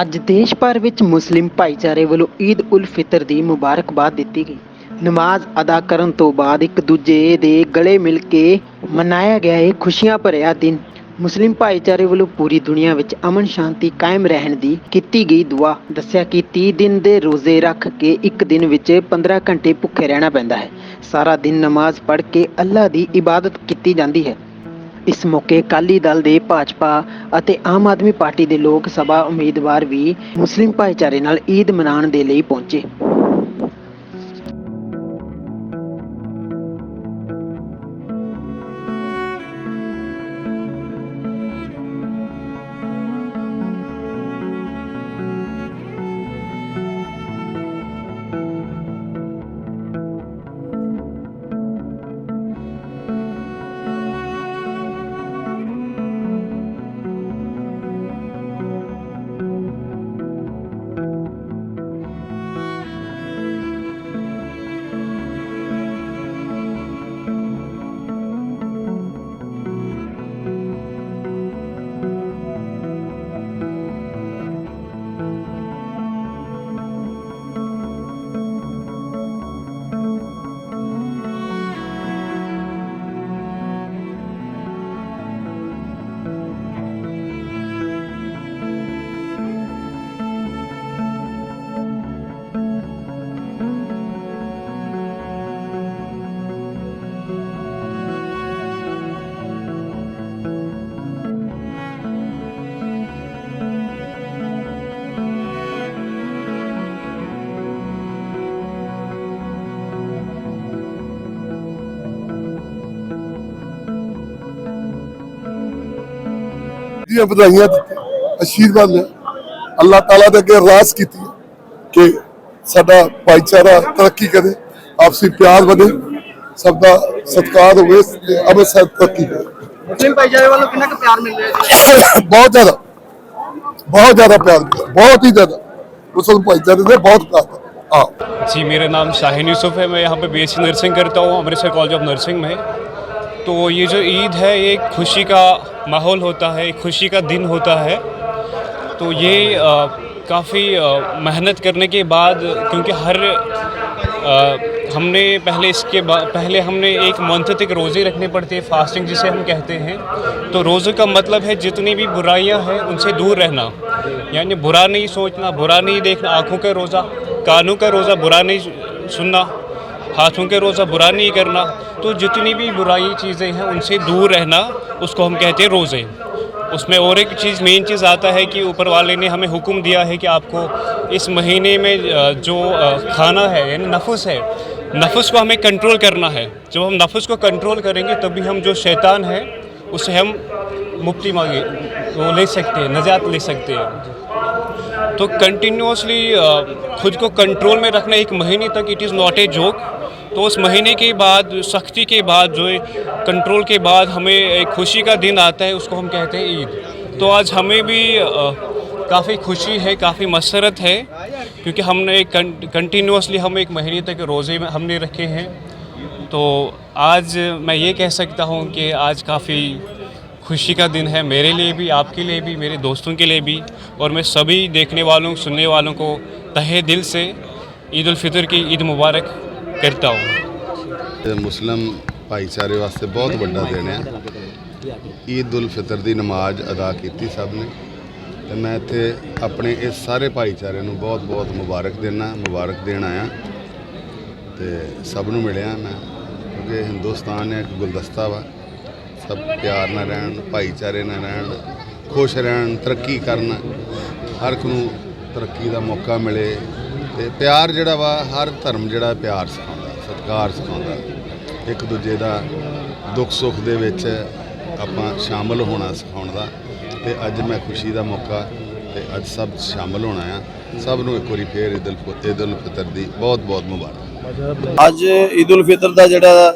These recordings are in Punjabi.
ਅੱਜ ਦੇਸ਼ ਭਰ ਵਿੱਚ ਮੁਸਲਿਮ ਭਾਈਚਾਰੇ ਵੱਲੋਂ ਈਦ ਉਲ ਫਿਤਰ ਦੀ ਮੁਬਾਰਕਬਾਦ ਦਿੱਤੀ ਗਈ। ਨਮਾਜ਼ ਅਦਾ ਕਰਨ ਤੋਂ ਬਾਅਦ ਇੱਕ ਦੂਜੇ ਦੇ ਗਲੇ ਮਿਲ ਕੇ ਮਨਾਇਆ ਗਿਆ ਇਹ ਖੁਸ਼ੀਆਂ ਭਰਿਆ ਦਿਨ। ਮੁਸਲਿਮ ਭਾਈਚਾਰੇ ਵੱਲੋਂ ਪੂਰੀ ਦੁਨੀਆ ਵਿੱਚ ਅਮਨ ਸ਼ਾਂਤੀ ਕਾਇਮ ਰਹਿਣ ਦੀ ਕੀਤੀ ਗਈ ਦੁਆ। ਦੱਸਿਆ ਕਿ 30 ਦਿਨ ਦੇ ਰੋਜ਼ੇ ਰੱਖ ਕੇ ਇੱਕ ਦਿਨ ਵਿੱਚ 15 ਘੰਟੇ ਭੁੱਖੇ ਰਹਿਣਾ ਪੈਂਦਾ ਹੈ। ਸਾਰਾ ਦਿਨ ਨਮਾਜ਼ ਪੜ੍ਹ ਕੇ ਅੱਲਾ ਦੀ ਇਬਾਦਤ ਕੀਤੀ ਜਾਂਦੀ ਹੈ। ਇਸ ਮੌਕੇ ਅਕਾਲੀ ਦਲ ਦੇ ਭਾਜਪਾ ਅਤੇ ਆਮ ਆਦਮੀ ਪਾਰਟੀ ਦੇ ਲੋਕ ਸਭਾ ਉਮੀਦਵਾਰ ਵੀ ਮੁਸਲਿਮ ਭਾਈਚਾਰੇ ਨਾਲ ਈਦ ਮਨਾਉਣ ਦੇ ਲਈ ਪਹੁੰਚੇ। ਦੀਆਂ ਵਧਾਈਆਂ ਦਿੱਤੀਆਂ ਅਸ਼ੀਰਵਾਦ ਲਿਆ ਅੱਲਾਹ ਤਾਲਾ ਦੇ ਅੱਗੇ ਅਰਦਾਸ ਕੀਤੀ ਹੈ ਕਿ ਸਾਡਾ ਭਾਈਚਾਰਾ ਤਰੱਕੀ ਕਰੇ ਆਪਸੀ ਪਿਆਰ ਵਧੇ ਸਭ ਦਾ ਸਤਿਕਾਰ ਹੋਵੇ ਤੇ ਅੰਮ੍ਰਿਤਸਰ ਤਰੱਕੀ ਕਰੇ ਮੁਸਲਿਮ ਭਾਈਚਾਰੇ ਵੱਲੋਂ ਕਿੰਨਾ ਕੁ ਪਿਆਰ ਮਿਲ ਰਿਹਾ ਜੀ ਬਹੁਤ ਜ਼ਿਆਦਾ ਬਹੁਤ ਜ਼ਿਆਦਾ ਪਿਆਰ ਮਿਲਿਆ, ਬਹੁਤ ਹੀ ਜ਼ਿਆਦਾ ਮੁਸਲਮਾਨ ਭਾਈਚਾਰੇ ਦੇ ਬਹੁਤ ਪਿਆਰ ਹੈ। ਹਾਂ जी मेरा नाम शाहिन यूसुफ है मैं यहाँ पे बी नर्सिंग करता हूँ अमृतसर कॉलेज ऑफ नर्सिंग में तो ये जो ईद है ये खुशी का माहौल होता है खुशी का दिन होता है। तो ये काफ़ी मेहनत करने के बाद क्योंकि हर अ, हमने पहले इसके पहले हमने एक मंथ तक रोज़े रखने पड़ते हैं फास्टिंग जिसे हम कहते हैं। तो रोज़े का मतलब है जितनी भी बुराइयाँ हैं उनसे दूर रहना। यानी बुरा नहीं सोचना बुरा नहीं देखना आँखों का रोज़ा कानों का रोज़ा बुरा नहीं सुनना हाथों के रोज़ा बुरा नहीं करना। तो जितनी भी बुराई चीज़ें हैं, उनसे दूर रहना, उसको हम कहते हैं रोज़े। उसमें और एक चीज़, मेन चीज़ आता है कि ऊपर वाले ने हमें हुक्म दिया है कि आपको इस महीने में जो खाना है, यानी नफस है, नफस को हमें कंट्रोल करना है। जब हम नफस को कंट्रोल करेंगे, तभी हम जो शैतान है, उसे हम मुक्ति मांगे, वो ले सकते हैं, नजात ले सकते हैं। तो कंटिन्यूसली खुद को कंट्रोल में रखना एक महीने तक it is not a joke तो उस महीने के बाद, सख्ती के बाद, जो कंट्रोल के बाद हमें एक खुशी का दिन आता है, उसको हम कहते हैं ईद। तो आज हमें भी काफ़ी खुशी है, काफ़ी मसरत है, क्योंकि हमने कंटिन्यूसली हम एक महीने तक रोज़े में हमने रखे हैं। तो आज मैं ये कह सकता हूँ कि आज काफ़ी खुशी का दिन है मेरे लिए भी, आपके लिए भी, मेरे दोस्तों के लिए भी, और मैं सभी देखने वालों, सुनने वालों को तहे दिल से ईद फितर की ईद मुबारक करता हूँ ਇਹ ਮੁਸਲਮ ਭਾਈਚਾਰੇ ਵਾਸਤੇ ਬਹੁਤ ਵੱਡਾ ਦਿਨ ਹੈ ਈਦ ਉਲ ਫਿਤਰ ਦੀ ਨਮਾਜ਼ ਅਦਾ ਕੀਤੀ ਸਭ ਨੇ ਤੇ ਮੈਂ ਇੱਥੇ ਆਪਣੇ ਇਸ ਸਾਰੇ ਭਾਈਚਾਰੇ ਨੂੰ ਬਹੁਤ-ਬਹੁਤ ਮੁਬਾਰਕ ਦੇਣਾ ਮੁਬਾਰਕ ਦੇਣ ਆਇਆ ਤੇ ਸਭ ਨੂੰ ਮਿਲਿਆ ਮੈਂ ਕਿਉਂਕਿ ਹਿੰਦੁਸਤਾਨ ਇੱਕ ਗੁਲਦਸਤਾ ਵਾ ਸਭ ਪਿਆਰ ਨਾਲ ਰਹਿਣ ਭਾਈਚਾਰੇ ਨਾਲ ਰਹਿਣ ਖੁਸ਼ ਰਹਿਣ ਤਰੱਕੀ ਕਰਨ ਹਰ ਇੱਕ ਨੂੰ ਤਰੱਕੀ ਦਾ ਮੌਕਾ ਮਿਲੇ ਤੇ ਪਿਆਰ ਜਿਹੜਾ ਵਾ, ਹਰ ਧਰਮ ਜਿਹੜਾ ਪਿਆਰ ਸਿਖਾਉਂਦਾ, ਸਤਿਕਾਰ ਸਿਖਾਉਂਦਾ। ਇੱਕ ਦੂਜੇ ਦਾ ਦੁੱਖ ਸੁੱਖ ਦੇ ਵਿੱਚ ਆਪਾਂ ਸ਼ਾਮਲ ਹੋਣਾ ਸਿਖਾਉਣ ਦਾ। ਤੇ ਅੱਜ ਮੈਂ ਖੁਸ਼ੀ ਦਾ ਮੌਕਾ ਤੇ ਅੱਜ ਸਭ ਸ਼ਾਮਲ ਹੋਣਾ ਆ। ਸਭ ਨੂੰ ਇੱਕ ਵਾਰੀ ਫੇਰ ਈਦ ਉਲ ਫਿ- ਈਦ ਉਲ ਫਿਤਰ ਦੀ ਬਹੁਤ ਬਹੁਤ ਮੁਬਾਰਕ। ਅੱਜ ਈਦ ਉਲ ਫਿਤਰ ਦਾ ਜਿਹੜਾ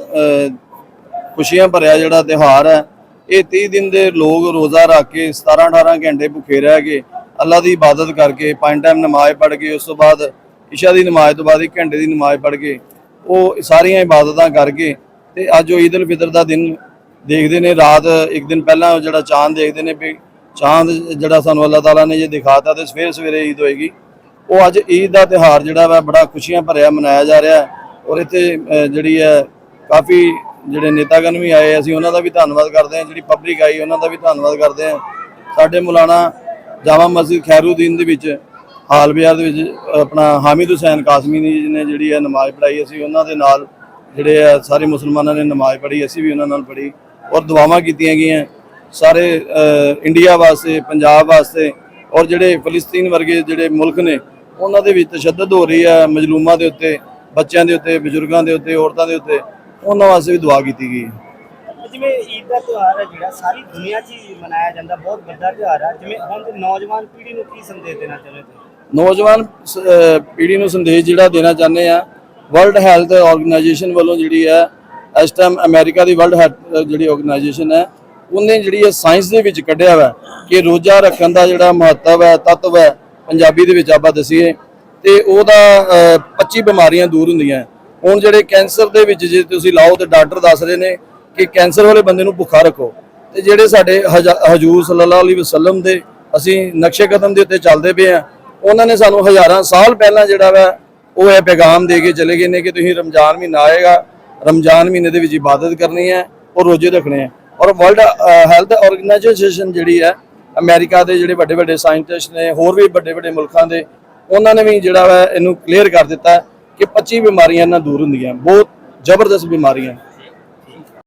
ਖੁਸ਼ੀਆਂ ਭਰਿਆ ਜਿਹੜਾ ਤਿਉਹਾਰ ਹੈ, ਇਹ 30 ਦਿਨ ਦੇ ਲੋਕ ਰੋਜ਼ਾ ਰੱਖ ਕੇ 17 18 ਘੰਟੇ ਭੁੱਖੇ ਰਹਿ ਕੇ ਅੱਲਾ ਦੀ ਇਬਾਦਤ ਕਰਕੇ ਪੰਜ ਟਾਈਮ ਨਮਾਜ਼ ਪੜ੍ਹ ਕੇ, ਉਸ ਤੋਂ ਬਾਅਦ ਇਸ਼ਾ ਦੀ ਨਮਾਜ਼ ਤੋਂ ਬਾਅਦ ਇੱਕ ਘੰਟੇ ਦੀ ਨਮਾਜ਼ ਪੜ੍ਹ ਕੇ ਉਹ ਸਾਰੀਆਂ ਇਬਾਦਤਾਂ ਕਰਕੇ ਤੇ ਅੱਜ ਉਹ ਈਦ ਉਲ ਫਿਤਰ ਦਾ ਦਿਨ ਦੇਖਦੇ ਨੇ, ਰਾਤ ਇੱਕ ਦਿਨ ਪਹਿਲਾਂ ਜਿਹੜਾ ਚਾਂਦ ਦੇਖਦੇ ਨੇ ਵੀ ਚਾਂਦ ਜਿਹੜਾ ਸਾਨੂੰ ਅੱਲਾਹ ਤਾਲਾ ਨੇ ਜੇ ਦਿਖਾਤਾ ਤੇ ਸਵੇਰੇ ਸਵੇਰੇ ਈਦ ਹੋਏਗੀ। ਉਹ ਅੱਜ ਈਦ ਦਾ ਤਿਉਹਾਰ ਜਿਹੜਾ ਵਾ ਬੜਾ ਖੁਸ਼ੀਆਂ ਭਰਿਆ ਮਨਾਇਆ ਜਾ ਰਿਹਾ ਹੈ ਔਰ ਇੱਥੇ ਜਿਹੜੀ ਹੈ ਕਾਫੀ ਜਿਹੜੇ ਨੇਤਾਗਣ ਵੀ ਆਏ, ਅਸੀਂ ਉਹਨਾਂ ਦਾ ਵੀ ਧੰਨਵਾਦ ਕਰਦੇ ਹਾਂ, ਜਿਹੜੀ ਪਬਲਿਕ ਆਈ ਉਹਨਾਂ ਦਾ ਵੀ ਧੰਨਵਾਦ ਕਰਦੇ ਹਾਂ। ਸਾਡੇ ਮੌਲਾਨਾ ਜਾਮਾ ਮਸਜਿਦ ਖੈਰੂਦੀਨ ਦੇ ਵਿੱਚ ਹਾਲ ਬਾਜ਼ਾਰ ਦੇ ਵਿੱਚ ਆਪਣਾ ਹਾਮਿਦ ਹੁਸੈਨ, ਕਾਸਮੀ ਜੀ ਨੇ ਜਿਹੜੀ ਹੈ ਨਮਾਜ਼ ਪੜ੍ਹਾਈ, ਅਸੀਂ ਉਹਨਾਂ ਦੇ ਨਾਲ ਜਿਹੜੇ ਆ ਸਾਰੇ ਮੁਸਲਮਾਨਾਂ ਨੇ ਨਮਾਜ਼ ਪੜ੍ਹੀ, ਅਸੀਂ ਵੀ ਉਹਨਾਂ ਨਾਲ ਪੜ੍ਹੀ ਔਰ ਦੁਆਵਾਂ ਕੀਤੀਆਂ ਗਈਆਂ ਸਾਰੇ ਇੰਡੀਆ ਵਾਸਤੇ, ਪੰਜਾਬ ਵਾਸਤੇ ਔਰ ਜਿਹੜੇ ਫਲਸਤੀਨ ਵਰਗੇ ਜਿਹੜੇ ਮੁਲਕ ਨੇ, ਉਹਨਾਂ ਦੇ ਵਿੱਚ ਤਸ਼ੱਦਦ ਹੋ ਰਹੀ ਹੈ ਮਜਲੂਮਾਂ ਦੇ ਉੱਤੇ, ਬੱਚਿਆਂ ਦੇ ਉੱਤੇ, ਬਜ਼ੁਰਗਾਂ ਦੇ ਉੱਤੇ, ਔਰਤਾਂ ਦੇ ਉੱਤੇ, ਉਹਨਾਂ ਵਾਸਤੇ ਵੀ ਦੁਆ ਕੀਤੀ ਗਈ ਹੈ। ਜਿਵੇਂ ਈਦ ਦਾ ਤਿਉਹਾਰ ਹੈ ਜਿਹੜਾ, ਸਾਰੀ ਦੁਨੀਆ 'ਚ ਹੀ ਮਨਾਇਆ ਜਾਂਦਾ, ਬਹੁਤ ਵੱਡਾ ਤਿਉਹਾਰ ਹੈ। ਜਿਵੇਂ ਹੁਣ ਨੌਜਵਾਨ ਪੀੜ੍ਹੀ ਨੂੰ ਕੀ ਸੰਦੇਸ਼ ਦੇਣਾ ਚਾਹੁੰਦੇ ਹੋ ਨੌਜਵਾਨ ਸ- ਪੀੜ੍ਹੀ ਨੂੰ ਸੰਦੇਸ਼ ਜਿਹੜਾ ਦੇਣਾ ਚਾਹੁੰਦੇ ਆ ਵਰਲਡ ਹੈਲਥ ਆਰਗੇਨਾਈਜੇਸ਼ਨ ਵੱਲੋਂ ਜਿਹੜੀ ਹੈ ਇਸ ਟਾਈਮ ਅਮਰੀਕਾ ਦੀ ਵਰਲਡ ਹੈਲਥ ਜਿਹੜੀ ਆਰਗੇਨਾਈਜੇਸ਼ਨ ਹੈ ਉਹਨੇ ਜਿਹੜੀ ਹੈ ਸਾਇੰਸ ਦੇ ਵਿੱਚ ਕੱਢਿਆ ਵਾ ਕਿ ਰੋਜ਼ਾ ਰੱਖਣ ਦਾ ਜਿਹੜਾ ਮਹੱਤਵ ਹੈ ਤੱਤਵ ਹੈ ਪੰਜਾਬੀ ਦੇ ਵਿੱਚ ਆਪਾਂ ਦਸੀਏ ਤੇ ਉਹਦਾ ਅਹ, 25 ਬਿਮਾਰੀਆਂ ਦੂਰ ਹੁੰਦੀਆਂ। ਹੁਣ ਜਿਹੜੇ ਕੈਂਸਰ ਦੇ ਵਿੱਚ ਜੇ ਤੁਸੀਂ ਲਾਓ ਤੇ ਡਾਕਟਰ ਦੱਸ ਰਹੇ ਨੇ ਕਿ ਕੈਂਸਰ ਵਾਲੇ ਬੰਦੇ ਨੂੰ ਭੁੱਖਾ ਰੱਖੋ। ਤੇ ਜਿਹੜੇ ਸਾਡੇ ਹਜਾ- ਹਜੂਰ ਸੱਲੱਲਾਹੁ ਅਲੈਹਿ ਵਸੱਲਮ ਦੇ ਅਸੀਂ ਨਕਸ਼ੇ ਕਦਮ ਦੇ ਉੱਤੇ ਚੱਲਦੇ ਪਏ ਆ ਉਹਨਾਂ ਨੇ ਸਾਨੂੰ ਹਜ਼ਾਰਾਂ ਸਾਲ ਪਹਿਲਾਂ ਜਿਹੜਾ ਵਾ, ਉਹ ਇਹ ਪੈਗਾਮ ਦੇ ਕੇ ਚਲੇ ਗਏ ਨੇ ਕਿ ਤੁਸੀਂ ਰਮਜ਼ਾਨ ਮਹੀਨਾ ਆਏਗਾ, ਰਮਜ਼ਾਨ ਮਹੀਨੇ ਦੇ ਵਿੱਚ ਇਬਾਦਤ ਕਰਨੀ ਹੈ ਔਰ ਰੋਜ਼ੇ ਰੱਖਣੇ ਹੈ। ਔਰ ਵਰਲਡ ਹੈਲਥ ਆਰਗੇਨਾਈਜੇਸ਼ਨ ਜਿਹੜੀ ਹੈ, ਅਮਰੀਕਾ ਦੇ ਜਿਹੜੇ ਵੱਡੇ ਵੱਡੇ ਸਾਇੰਟਿਸਟ ਨੇ, ਹੋਰ ਵੀ ਵੱਡੇ ਵੱਡੇ ਮੁਲਕਾਂ ਦੇ, ਉਹਨਾਂ ਨੇ ਵੀ ਜਿਹੜਾ ਵਾ ਇਹਨੂੰ ਕਲੀਅਰ ਕਰ ਦਿੱਤਾ ਕਿ 25 ਬਿਮਾਰੀਆਂ ਇਹਨਾਂ ਦੂਰ ਹੁੰਦੀਆਂ, ਬਹੁਤ ਜ਼ਬਰਦਸਤ ਬਿਮਾਰੀਆਂ।